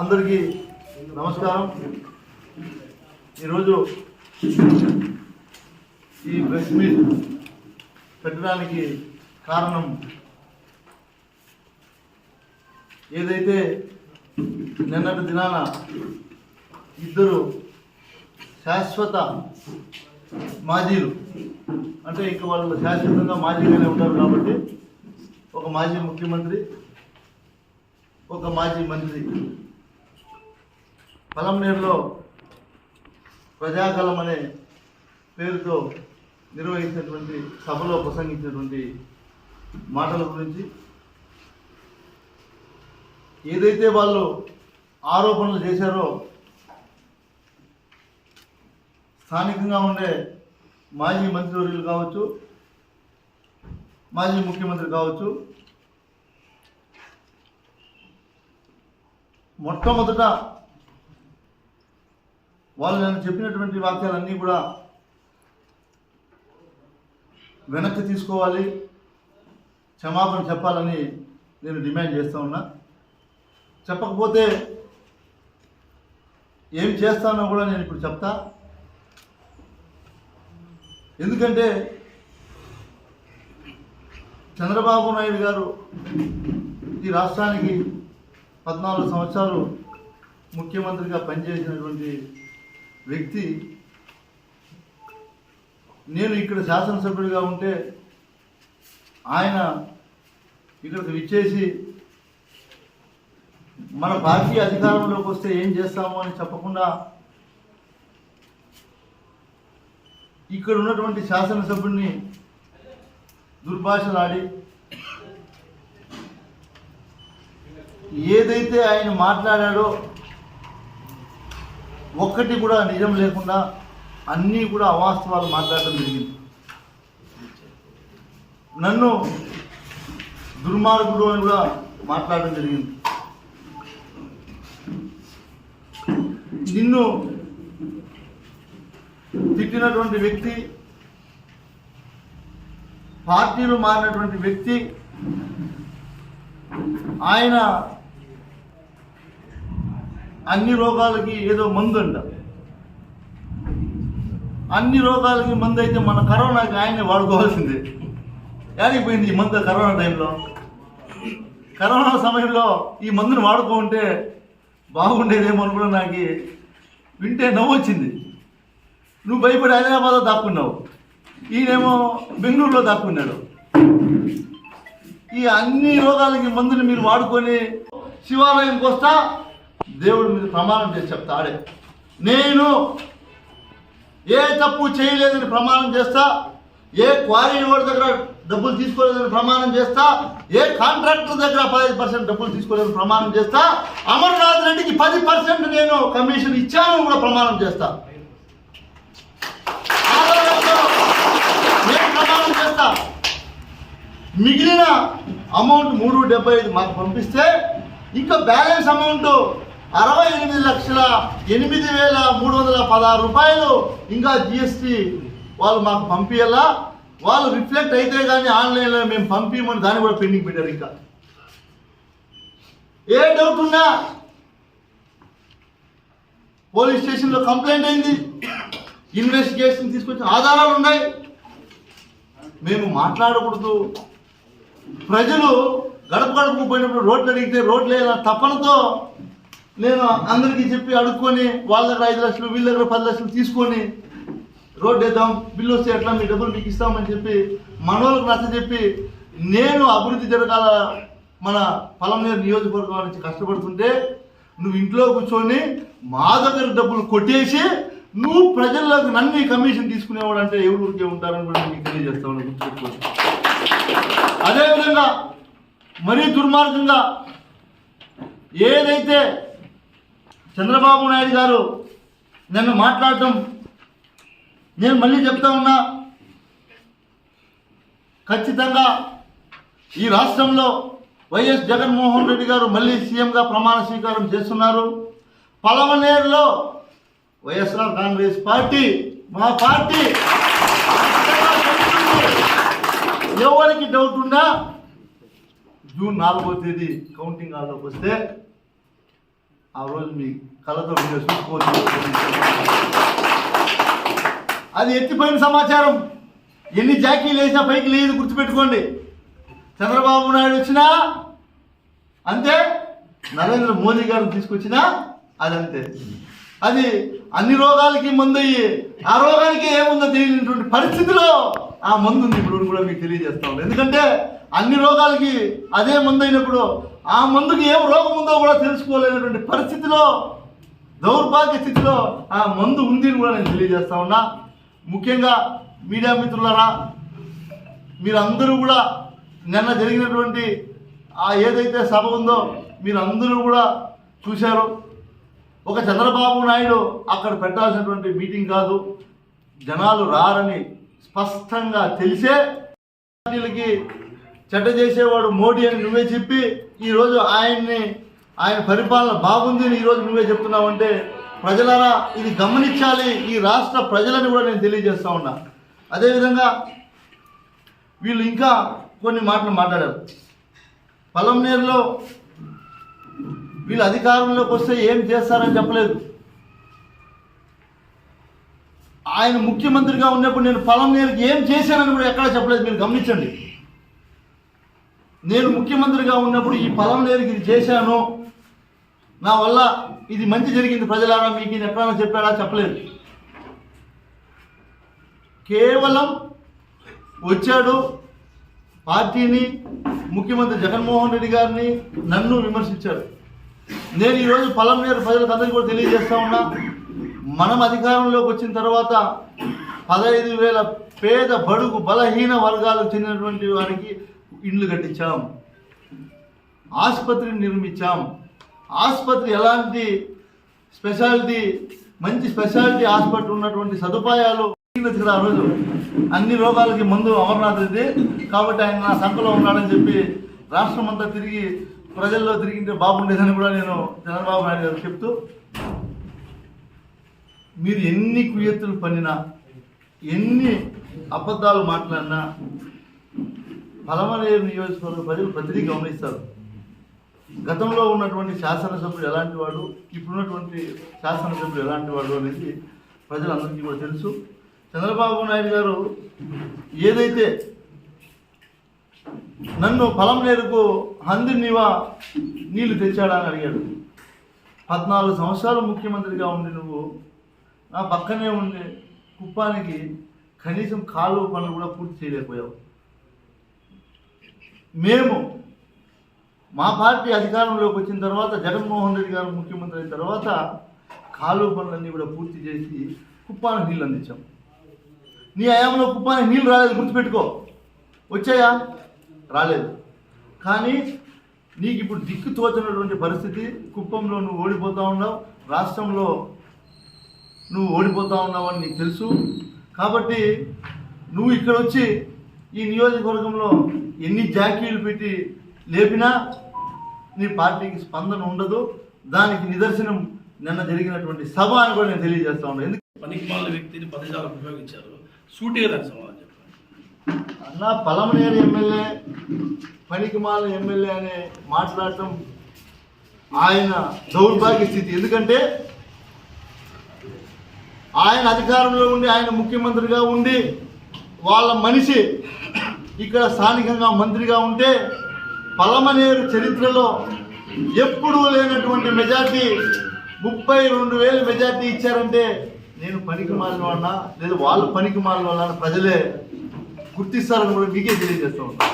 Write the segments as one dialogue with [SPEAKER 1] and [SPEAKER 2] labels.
[SPEAKER 1] అందరికీ నమస్కారం. ఈరోజు ఈ ప్రెస్ మీట్ పెట్టడానికి కారణం ఏదైతే నిన్నటి దినాన ఇద్దరు శాశ్వత మాజీలు అంటే ఇంకా వాళ్ళు శాశ్వతంగా మాజీగానే ఉంటారు కాబట్టి ఒక మాజీ ముఖ్యమంత్రి ఒక మాజీ మంత్రి. పలంనేరులో ప్రజాకలం అనే పేరుతో నిర్వహించినటువంటి సభలో ప్రసంగించినటువంటి మాటల గురించి ఏదైతే వాళ్ళు ఆరోపణలు చేశారో స్థానికంగా ఉండే మాజీ మంత్రివర్యులు కావచ్చు మాజీ ముఖ్యమంత్రి కావచ్చు మొట్టమొదట వాళ్ళు నేను చెప్పినటువంటి వాక్యాలన్నీ కూడా వెనక్కి తీసుకోవాలి క్షమాపణ చెప్పాలని నేను డిమాండ్ చేస్తూ ఉన్నా. చెప్పకపోతే ఏం చేస్తానో కూడా నేను ఇప్పుడు చెప్తా. ఎందుకంటే చంద్రబాబు నాయుడు గారు ఈ రాష్ట్రానికి పద్నాలుగు సంవత్సరాలు ముఖ్యమంత్రిగా పనిచేసినటువంటి వ్యక్తి నేను ఇక్కడ శాసనసభ్యుడిగా ఉంటే ఆయన ఇక్కడికి విచ్చేసి మన పార్టీ అధికారంలోకి వస్తే ఏం చేస్తాము అని చెప్పకుండా ఇక్కడ ఉన్నటువంటి శాసనసభ్యుడిని దుర్భాషలాడి ఏదైతే ఆయన మాట్లాడాడో ఒక్కటి కూడా నిజం లేకుండా అన్నీ కూడా అవాస్తవాలు మాట్లాడటం జరిగింది. నన్ను దుర్మార్గుడు అని కూడా మాట్లాడడం జరిగింది. నిన్ను తిట్టినటువంటి వ్యక్తి పార్టీలు మారినటువంటి వ్యక్తి ఆయన అన్ని రోగాలకి ఏదో మందు అంట అన్ని రోగాలకి మందు అయితే మన కరోనాకి ఆయనే వాడుకోవాల్సిందే. యాడికి పోయింది ఈ మందు కరోనా టైంలో? కరోనా సమయంలో ఈ మందుని వాడుకుంటే బాగుండేదేమో అని కూడా నాకు వింటే నవ్వు వచ్చింది నువ్వు భయపడి హైదరాబాద్లో దాక్కున్నావు. ఈయనేమో బెంగళూరులో దాక్కున్నాడు. ఈ అన్ని రోగాలకి మందుని మీరు వాడుకొని శివాలయంకి వస్తా దేవుడి మీద ప్రమాణం చేసి చెప్తాడే. నేను ఏ తప్పు చేయలేదని ప్రమాణం చేస్తా ఏ క్వారీ వాడి దగ్గర డబ్బులు తీసుకోలేదని ప్రమాణం చేస్తా ఏ కాంట్రాక్టర్ దగ్గర పది పర్సెంట్ డబ్బులు తీసుకోలేదని ప్రమాణం చేస్తా అమర్నాథ్ రెడ్డికి పది పర్సెంట్ నేను కమిషన్ ఇచ్చాను కూడా ప్రమాణం చేస్తా. నేను ప్రమాణం చేస్తా. మిగిలిన అమౌంట్ మూడు డెబ్బై ఐదు మాకు పంపిస్తే ఇంకా బ్యాలెన్స్ అమౌంట్ అరవై ఎనిమిది లక్షల ఎనిమిది వేల మూడు వందల పదహారు రూపాయలు ఇంకా జిఎస్టి వాళ్ళు మాకు పంపించాలా వాళ్ళు రిఫ్లెక్ట్ అయితే కానీ ఆన్లైన్లో మేము పంపించమని దాన్ని కూడా పెండింగ్ పెట్టారు ఇంకా. ఏ డౌట్ ఉన్నా? పోలీస్ స్టేషన్లో కంప్లైంట్ అయింది. ఇన్వెస్టిగేషన్ తీసుకొచ్చిన ఆధారాలు ఉన్నాయి. మేము మాట్లాడకూడదు. ప్రజలు గడప గడపకు పోయినప్పుడు రోడ్లు అడిగితే రోడ్లు వేయాల? తపనతో నేను అందరికీ చెప్పి అడుక్కొని వాళ్ళ దగ్గర ఐదు లక్షలు వీళ్ళ దగ్గర పది లక్షలు తీసుకొని రోడ్డు వేద్దాం బిల్లు వస్తే ఎట్లా మీ డబ్బులు మీకు ఇస్తామని చెప్పి మనోళ్ళకి నచ్చ చెప్పి నేను అభివృద్ధి జరగాల మన పలంనేరు నియోజకవర్గం నుంచి కష్టపడుతుంటే నువ్వు ఇంట్లో కూర్చొని మా దగ్గర డబ్బులు కొట్టేసి నువ్వు ప్రజల్లోకి నన్ను కమిషన్ తీసుకునేవాడు అంటే ఎవరు ఊరికే ఉంటారని కూడా మీకు తెలియజేస్తామని గుర్తుపెట్టుకోండి. అదేవిధంగా మరీ దుర్మార్గంగా ఏదైతే చంద్రబాబు నాయుడు గారు నన్ను మాట్లాడటం నేను మళ్ళీ చెప్తా ఉన్నా. ఖచ్చితంగా ఈ రాష్ట్రంలో వైఎస్ జగన్మోహన్ రెడ్డి గారు మళ్ళీ సీఎంగా ప్రమాణ స్వీకారం చేస్తున్నారు. పలవనేరులో వైఎస్ఆర్ కాంగ్రెస్ పార్టీ మా పార్టీ. ఎవరికి డౌట్ ఉన్నా జూన్ నాలుగో తేదీ కౌంటింగ్ హాల్లోకి వస్తే ఆ రోజు మీ కళ్ళతో మీరు చూసుకోవచ్చు అది ఎత్తిపోయిన సమాచారం. ఎన్ని జాకీలు వేసినా పైకి లేదు గుర్తుపెట్టుకోండి. చంద్రబాబు నాయుడు వచ్చినా అంతే. నరేంద్ర మోదీ గారు తీసుకొచ్చినా అది అంతే. అది అన్ని రోగాలకి మందు అయ్యి ఆ రోగానికి ఏముందో తెలియనటువంటి పరిస్థితిలో ఆ మందు ఉంది. ఇప్పుడు కూడా మీకు తెలియజేస్తాం ఎందుకంటే అన్ని రోగాలకి అదే మందు అయినప్పుడు ఆ మందుకి ఏం రోగం ఉందో కూడా తెలుసుకోలేనటువంటి పరిస్థితిలో దౌర్భాగ్య స్థితిలో ఆ మందు ఉంది అని కూడా నేను తెలియజేస్తా ఉన్నా. ముఖ్యంగా మీడియా మిత్రులరా మీరందరూ కూడా నిన్న జరిగినటువంటి ఆ ఏదైతే సభ ఉందో మీరందరూ కూడా చూశారు. ఒక చంద్రబాబు నాయుడు అక్కడ పెట్టాల్సినటువంటి మీటింగ్ కాదు జనాలు రారని స్పష్టంగా తెలిసే పార్టీలకి చెడ్డ చేసేవాడు మోడీ అని నువ్వే చెప్పి ఈరోజు ఆయన్ని ఆయన పరిపాలన బాగుంది అని ఈరోజు నువ్వే చెప్తున్నావంటే ప్రజలారా ఇది గమనించాలి. ఈ రాష్ట్ర ప్రజలని కూడా నేను తెలియజేస్తా ఉన్నా. అదేవిధంగా వీళ్ళు ఇంకా కొన్ని మాటలు మాట్లాడారు. పొలంనేరులో వీళ్ళు అధికారంలోకి వస్తే ఏం చేస్తారని చెప్పలేదు. ఆయన ముఖ్యమంత్రిగా ఉన్నప్పుడు నేను పొలంనేరుకి ఏం చేశానని కూడా ఎక్కడా చెప్పలేదు. మీరు గమనించండి. నేను ముఖ్యమంత్రిగా ఉన్నప్పుడు ఈ పొలంనేరుకి ఇది చేశాను. నా వల్ల ఇది మంచి జరిగింది ప్రజలారా మీకు ఇది ఎప్పుడైనా చెప్పాడా? చెప్పలేదు. కేవలం వచ్చాడు పార్టీని ముఖ్యమంత్రి జగన్మోహన్ రెడ్డి గారిని నన్ను విమర్శించాడు. నేను ఈరోజు పలంనేరు ప్రజలకు అందరికీ కూడా తెలియజేస్తా ఉన్నా. మనం అధికారంలోకి వచ్చిన తర్వాత పదహైదు వేల పేద బడుగు బలహీన వర్గాలకు చెందినటువంటి వారికి ఇండ్లు కట్టించాం. ఆసుపత్రిని నిర్మించాం. ఆసుపత్రి ఎలాంటి స్పెషాలిటీ మంచి స్పెషాలిటీ హాస్పిటల్ ఉన్నటువంటి సదుపాయాలు కదా ఆ రోజు. అన్ని రోగాలకి మందు అమర్నాథ్ రెడ్డి. కాబట్టి ఆయన నా సంఖలో ఉన్నాడని చెప్పి రాష్ట్రం అంతా తిరిగి ప్రజల్లో తిరిగింటే బాగుండేదని కూడా నేను చంద్రబాబు నాయుడు గారు చెప్తూ మీరు ఎన్ని కుయత్తులు పన్నినా ఎన్ని అబద్ధాలు మాట్లాడినా పలమనేరు నియోజకవర్గ ప్రజలు ప్రతిదీ గమనిస్తారు. గతంలో ఉన్నటువంటి శాసనసభ్యుడు ఎలాంటి వాడు ఇప్పుడున్నటువంటి శాసనసభ్యుడు ఎలాంటి వాడు అనేది ప్రజలందరికీ కూడా తెలుసు. చంద్రబాబు నాయుడు గారు ఏదైతే నన్ను పొలం నేరుకు హంది నీవా నీళ్ళు తెచ్చాడని అని అడిగాడు. పద్నాలుగు సంవత్సరాలు ముఖ్యమంత్రిగా ఉండి నువ్వు నా పక్కనే ఉండే కుప్పానికి కనీసం కాలువ పనులు కూడా పూర్తి చేయలేకపోయావు. మేము మా పార్టీ అధికారంలోకి వచ్చిన తర్వాత జగన్మోహన్ రెడ్డి గారు ముఖ్యమంత్రి అయిన తర్వాత కాలువ పనులన్నీ కూడా పూర్తి చేసి కుప్పానికి నీళ్ళు అందించాం. నీ హయాంలో కుప్పానికి నీళ్ళు రాలేదు గుర్తుపెట్టుకో. వచ్చాయా? రాలేదు. కానీ నీకు ఇప్పుడు దిక్కు తోచినటువంటి పరిస్థితి కుప్పంలో నువ్వు ఓడిపోతూ ఉన్నావు రాష్ట్రంలో నువ్వు ఓడిపోతా ఉన్నావు అని నీకు తెలుసు. కాబట్టి నువ్వు ఇక్కడ వచ్చి ఈ నియోజకవర్గంలో ఎన్ని జాకీలు పెట్టి లేపినా నీ పార్టీకి స్పందన ఉండదు. దానికి నిదర్శనం నిన్న జరిగినటువంటి సభ అని కూడా నేను తెలియజేస్తా ఉన్నాను ఎందుకు
[SPEAKER 2] పనికి వ్యక్తిని పదజాలం ఉపయోగించారు. సూటిగా దానికి సమాధానం
[SPEAKER 1] అన్న పలమనేరు ఎమ్మెల్యే పనికిమాల ఎమ్మెల్యే అనే మాట్లాడటం ఆయన దౌర్భాగ్య స్థితి. ఎందుకంటే ఆయన అధికారంలో ఉండి ఆయన ముఖ్యమంత్రిగా ఉండి వాళ్ళ మనిషి ఇక్కడ స్థానికంగా మంత్రిగా ఉంటే పలమనేరు చరిత్రలో ఎప్పుడూ లేనటువంటి మెజార్టీ ముప్పై రెండు వేలు మెజార్టీ ఇచ్చారంటే నేను పనికి మాలిన వాళ్ళ లేదా వాళ్ళు పనికి మాలిన వాళ్ళని ప్రజలే గుర్తిస్తారని కూడా మీకే తెలియజేస్తా ఉన్నాను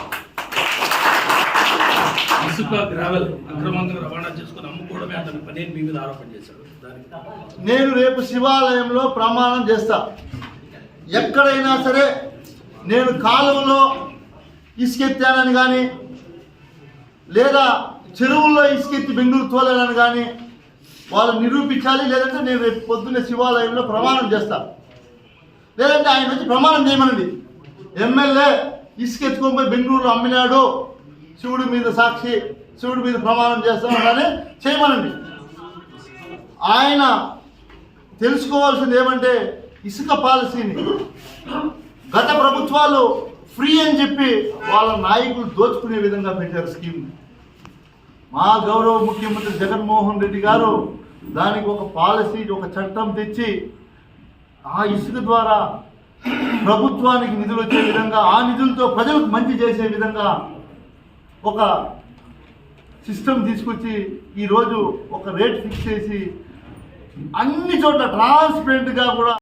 [SPEAKER 2] ఇసుక గ్రావెల్ అక్రమంగా రవాణా చేసుకుని అమ్ముకోవడమే అతని పని మీ మీద ఆరోపణ చేశాడు.
[SPEAKER 1] నేను రేపు శివాలయంలో ప్రమాణం చేస్తా. ఎక్కడైనా సరే నేను కాలువలో ఇసుకెత్తానని కానీ లేదా చెరువుల్లో ఇసుకెత్తి బెంగళూరు తోలేనని కానీ వాళ్ళు నిరూపించాలి లేదంటే నేను రేపు పొద్దున్నే శివాలయంలో ప్రమాణం చేస్తాను లేదంటే ఆయన వచ్చి ప్రమాణం చేయమనండి. ఎమ్మెల్యే ఇసుకెత్తుకొని పోయి బెంగళూరులో అమ్మినాడు శివుడి మీద సాక్షి శివుడి మీద ప్రమాణం చేస్తామని చేయమనండి. ఆయన తెలుసుకోవాల్సింది ఏమంటే ఇసుక పాలసీని. గత ప్రభుత్వాలు ఫ్రీ అని చెప్పి వాళ్ళ నాయకులు దోచుకునే విధంగా పెట్టారు స్కీమ్. మా గౌరవ ముఖ్యమంత్రి జగన్మోహన్ రెడ్డి గారు దానికి ఒక పాలసీ ఒక చట్టం తెచ్చి ఆ ఇసుక ద్వారా ప్రభుత్వానికి నిధులు వచ్చే విధంగా ఆ నిధులతో ప్రజలకు మంచి చేసే విధంగా ఒక సిస్టమ్ తీసుకొచ్చి ఈరోజు ఒక రేట్ ఫిక్స్ చేసి అన్ని చోట్ల ట్రాన్స్పరెంట్గా కూడా